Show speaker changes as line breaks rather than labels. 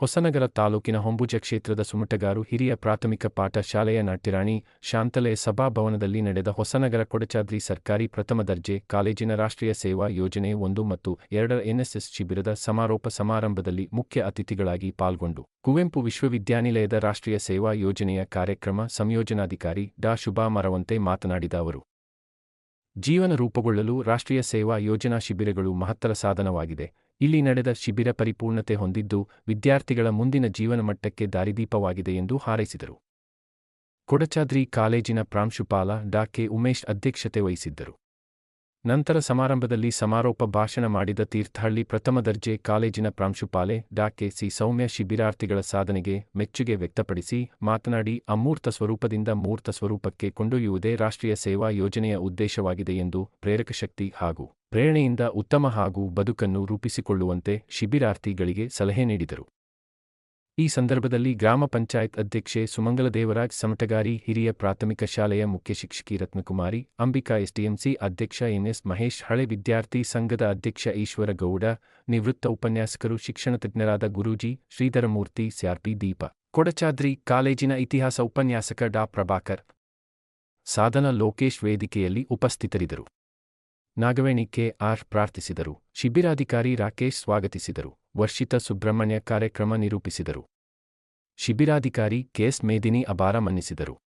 ಹೊಸನಗರ ತಾಲೂಕಿನ ಹೊಂಬುಜ ಕ್ಷೇತ್ರದ ಸುಮಟಗಾರು ಹಿರಿಯ ಪ್ರಾಥಮಿಕ ಪಾಠ ಶಾಲೆಯ ನಾಟ್ಯರಾಣಿ ಶಾಂತಲೆ ಸಭಾಭವನದಲ್ಲಿ ನಡೆದ ಹೊಸನಗರ ಕೊಡಚಾದ್ರಿ ಸರ್ಕಾರಿ ಪ್ರಥಮ ದರ್ಜೆ ಕಾಲೇಜಿನ ರಾಷ್ಟ್ರೀಯ ಸೇವಾ ಯೋಜನೆ ಒಂದು ಮತ್ತು ಎರಡರ ಎನ್ಎಸ್ಎಸ್ ಶಿಬಿರದ ಸಮಾರೋಪ ಸಮಾರಂಭದಲ್ಲಿ ಮುಖ್ಯ ಅತಿಥಿಗಳಾಗಿ ಪಾಲ್ಗೊಂಡು ಕುವೆಂಪು ವಿಶ್ವವಿದ್ಯಾನಿಲಯದ ರಾಷ್ಟ್ರೀಯ ಸೇವಾ ಯೋಜನೆಯ ಕಾರ್ಯಕ್ರಮ ಸಂಯೋಜನಾಧಿಕಾರಿ ಡಾ ಶುಭಾ ಮರವಂತೆ ಮಾತನಾಡಿದ ಅವರು. ಜೀವನ ರೂಪುಗೊಳ್ಳಲು ರಾಷ್ಟ್ರೀಯ ಸೇವಾ ಯೋಜನಾ ಶಿಬಿರಗಳು ಮಹತ್ತರ ಸಾಧನವಾಗಿದೆ. ಇಲ್ಲಿ ನಡೆದ ಶಿಬಿರ ಪರಿಪೂರ್ಣತೆ ಹೊಂದಿದ್ದು ವಿದ್ಯಾರ್ಥಿಗಳ ಮುಂದಿನ ಜೀವನ ಮಟ್ಟಕ್ಕೆ ದಾರಿದೀಪವಾಗಿದೆ ಎಂದು ಹಾರೈಸಿದರು. ಕೊಡಚಾದ್ರಿ ಕಾಲೇಜಿನ ಪ್ರಾಂಶುಪಾಲ ಡಾ. ಕೆ ಉಮೇಶ್ ಅಧ್ಯಕ್ಷತೆ ವಹಿಸಿದ್ದರು. ನಂತರ ಸಮಾರಂಭದಲ್ಲಿ ಸಮಾರೋಪ ಭಾಷಣ ಮಾಡಿದ ತೀರ್ಥಹಳ್ಳಿ ಪ್ರಥಮ ದರ್ಜೆ ಕಾಲೇಜಿನ ಪ್ರಾಂಶುಪಾಲೆ ಡಾ. K C. ಸೌಮ್ಯ ಶಿಬಿರಾರ್ಥಿಗಳ ಸಾಧನೆಗೆ ಮೆಚ್ಚುಗೆ ವ್ಯಕ್ತಪಡಿಸಿ ಮಾತನಾಡಿ, ಅಮೂರ್ತ ಸ್ವರೂಪದಿಂದ ಮೂರ್ತ ಸ್ವರೂಪಕ್ಕೆ ಕೊಂಡೊಯ್ಯುವುದೇ ರಾಷ್ಟ್ರೀಯ ಸೇವಾ ಯೋಜನೆಯ ಉದ್ದೇಶವಾಗಿದೆ ಎಂದು ಪ್ರೇರಕ ಶಕ್ತಿ ಹಾಗೂ ಪ್ರೇರಣೆಯಿಂದ ಉತ್ತಮ ಹಾಗೂ ಬದುಕನ್ನು ರೂಪಿಸಿಕೊಳ್ಳುವಂತೆ ಶಿಬಿರಾರ್ಥಿಗಳಿಗೆ ಸಲಹೆ ನೀಡಿದರು. ಈ ಸಂದರ್ಭದಲ್ಲಿ ಗ್ರಾಮ ಪಂಚಾಯತ್ ಅಧ್ಯಕ್ಷೆ ಸುಮಂಗಲದೇವರಾಜ್ ಸಮಟಗಾರಿ ಹಿರಿಯ ಪ್ರಾಥಮಿಕ ಶಾಲೆಯ ಮುಖ್ಯ ಶಿಕ್ಷಕಿ ರತ್ನಕುಮಾರಿ, ಅಂಬಿಕಾ ಎಸ್ಟಿಎಂಸಿ ಅಧ್ಯಕ್ಷ ಎನ್ಎಸ್ ಮಹೇಶ್, ಹಳೆ ವಿದ್ಯಾರ್ಥಿ ಸಂಘದ ಅಧ್ಯಕ್ಷ ಈಶ್ವರ ಗೌಡ, ನಿವೃತ್ತ ಉಪನ್ಯಾಸಕರು ಶಿಕ್ಷಣ ತಜ್ಞರಾದ ಗುರೂಜಿ ಶ್ರೀಧರಮೂರ್ತಿ ಸ್ಯಾರ್ಪಿ ದೀಪ, ಕೊಡಚಾದ್ರಿ ಕಾಲೇಜಿನ ಇತಿಹಾಸ ಉಪನ್ಯಾಸಕ ಡಾ. ಪ್ರಭಾಕರ್, ಸಾಧನ ಲೋಕೇಶ್ ವೇದಿಕೆಯಲ್ಲಿ ಉಪಸ್ಥಿತರಿದ್ದರು. ನಾಗವೇಣಿ ಕೆ ಆರ್ ಪ್ರಾರ್ಥಿಸಿದರು. ಶಿಬಿರಾಧಿಕಾರಿ ರಾಕೇಶ್ ಸ್ವಾಗತಿಸಿದರು. ವರ್ಷಿತ ಸುಬ್ರಹ್ಮಣ್ಯ ಕಾರ್ಯಕ್ರಮ ನಿರೂಪಿಸಿದರು. ಶಿಬಿರಾಧಿಕಾರಿ ಕೆಎಸ್ ಮೇದಿನಿ ಅಬಾರ ಮನ್ನಿಸಿದರು.